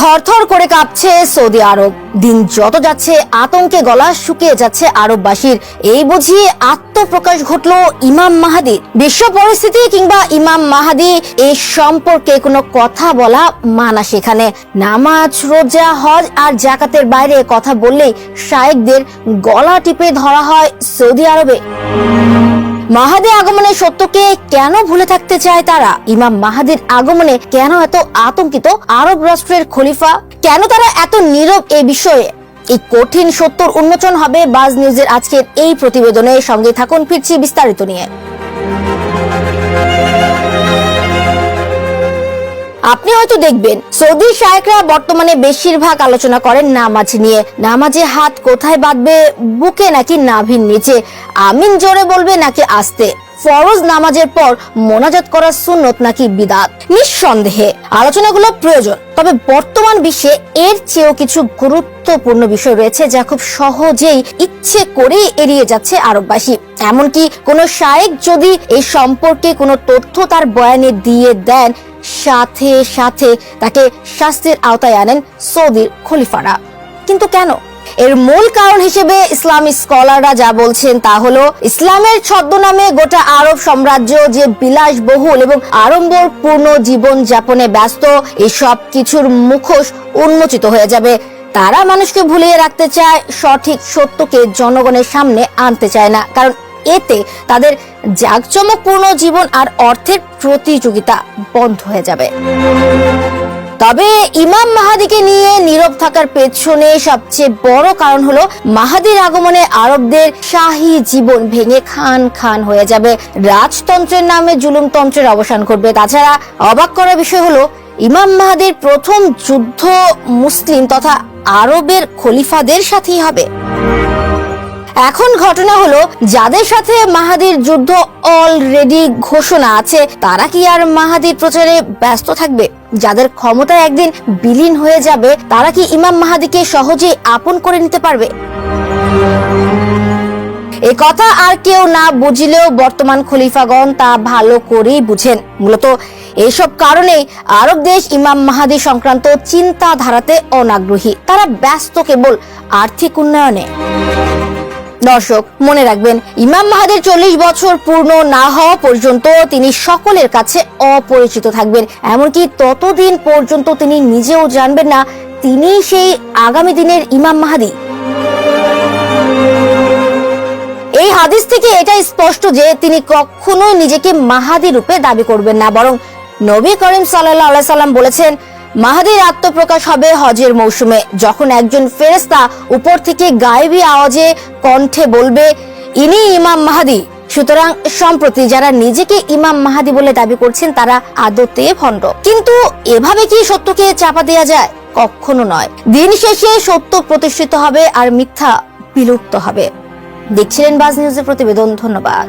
থরথর করে কাঁপছে সৌদি আরব। দিন যত যাচ্ছে, আতঙ্কে গলা শুকিয়ে যাচ্ছে আরববাসীর। এই বুঝিয়ে আত্মপ্রকাশ ঘটলো ইমাম মাহাদি। বিশ্ব পরিস্থিতি কিংবা ইমাম মাহাদি, এই সম্পর্কে কোনো কথা বলা মানা সেখানে। নামাজ, রোজা, হজ আর জাকাতের বাইরে কথা বললেই শায়েকদের গলা টিপে ধরা হয় সৌদি আরবে। মাহাদি আগমনের সত্যকে কেন ভুলে থাকতে চায় তারা? ইমাম মাহাদের আগমনে কেন এত আতঙ্কিত আরব রাষ্ট্রের খলিফা? কেন তারা এত নীরব এ বিষয়ে? এই কঠিন সত্যর উন্মোচন হবে বাজ নিউজের আজকের এই প্রতিবেদনে। সঙ্গে থাকুন, ফিরছি বিস্তারিত নিয়ে। আপনি হয়তো দেখবেন, সৌদি শায়করা বর্তমানে বেশিরভাগ আলোচনা করেন নামাজ নিয়ে। নামাজে হাত কোথায় বাঁধবে, বুকে নাকি নাভির নিচে? আমিন জোরে বলবে নাকি আস্তে? ফরজ নামাজের পর মোনাজাত করার সুন্নত নাকি বিদাত? নিঃসন্দেহে, আলোচনাগুলো প্রয়োজন, তবে বর্তমান বিশ্বে এর চেয়েও কিছু গুরুত্বপূর্ণ বিষয় রয়েছে যা খুব সহজেই ইচ্ছে করেই এড়িয়ে যাচ্ছে আরববাসী। এমনকি কোনো শায়েক যদি এই সম্পর্কে কোনো তথ্য তার বয়ানে দিয়ে দেন, সাথে সাথে তাকে শাস্তির আওতায় আনেন সৌদির খলিফারা। কিন্তু কেন? এর মূল কারণ হিসেবে ইসলামী স্কলাররা যা বলছেন তা হলো, ইসলামের ছদ্মনামে গোটা আরব সাম্রাজ্য যে বিলাসবহুল এবং আড়ম্বরপূর্ণ জীবন যাপনে ব্যস্ত এই সব কিছুর মুখোশ উন্মোচিত হয়ে যাবে। তারা মানুষকে ভুলিয়ে রাখতে চায়, সঠিক সত্যকে জনগণের সামনে আনতে চায় না। কারণ এতে তাদের জাঁকজমকপূর্ণ জীবন আর অর্থের প্রতিযোগিতা বন্ধ হয়ে যাবে। তবে ইমাম মাহাদিকে নিয়ে নীরব থাকার পেছনে সবচেয়ে বড় কারণ হলো মাহাদির আগমনে আরবদের শাহী জীবন ভেঙে খান খান হয়ে যাবে। রাজতন্ত্রের নামে জুলুমতন্ত্রের অবসান ঘটবে। তাছাড়া অবাক করার বিষয় হলো ইমাম মাহাদির প্রথম যুদ্ধ মুসলিম তথা আরবের খলিফাদের সাথেই হবে। এখন ঘটনা হলো, যাদের সাথে মাহাদির যুদ্ধ অলরেডি ঘোষণা আছে, তারা কি আর মাহাদির প্রচারে ব্যস্ত থাকবে? যাদের ক্ষমতা একদিন বিলীন হয়ে যাবে, তারা কি ইমাম মাহাদিকে সহজেই আপন করে নিতে পারবে? এ কথা আর কেউ না বুঝিলেও বর্তমান খলিফাগণ তা ভালো করেই বুঝেন। মূলত এইসব কারণেই আরব দেশ ইমাম মাহাদি সংক্রান্ত চিন্তাধারাতে অনাগ্রহী। তারা ব্যস্ত কেবল আর্থিক উন্নয়নে। দর্শক, মনে রাখবেন, ইমাম মাহাদের চল্লিশ বছর পূর্ণ না হওয়া পর্যন্ত তিনি সকলের কাছে অপরিচিত থাকবেন। এমনকি ততদিন পর্যন্ত তিনি নিজেও জানবেন না, তিনি সেই আগামী দিনের ইমাম মাহাদি। এই হাদিস থেকে এটা স্পষ্ট যে তিনি কখনোই নিজেকে মাহাদি রূপে দাবি করবেন না, বরং নবী করিম সাল্লাহ সাল্লাম বলেছেন মাহাদির আত্মপ্রকাশ হবে হজের মৌসুমে। যখন একজন ফেরেস্তা উপর থেকে গায়েবী আওয়াজে কণ্ঠে বলবে, ইনি ইমাম মাহাদি। সুতরাং সম্প্রতি যারা নিজেকে ইমাম মাহাদি বলে দাবি করছেন, তারা আদতে ভণ্ড। কিন্তু এভাবে কি সত্যকে চাপা দেওয়া যায়? কখনো নয়। দিন শেষে সত্য প্রতিষ্ঠিত হবে আর মিথ্যা বিলুপ্ত হবে। দেখছিলেন বাজ নিউজের প্রতিবেদন। ধন্যবাদ।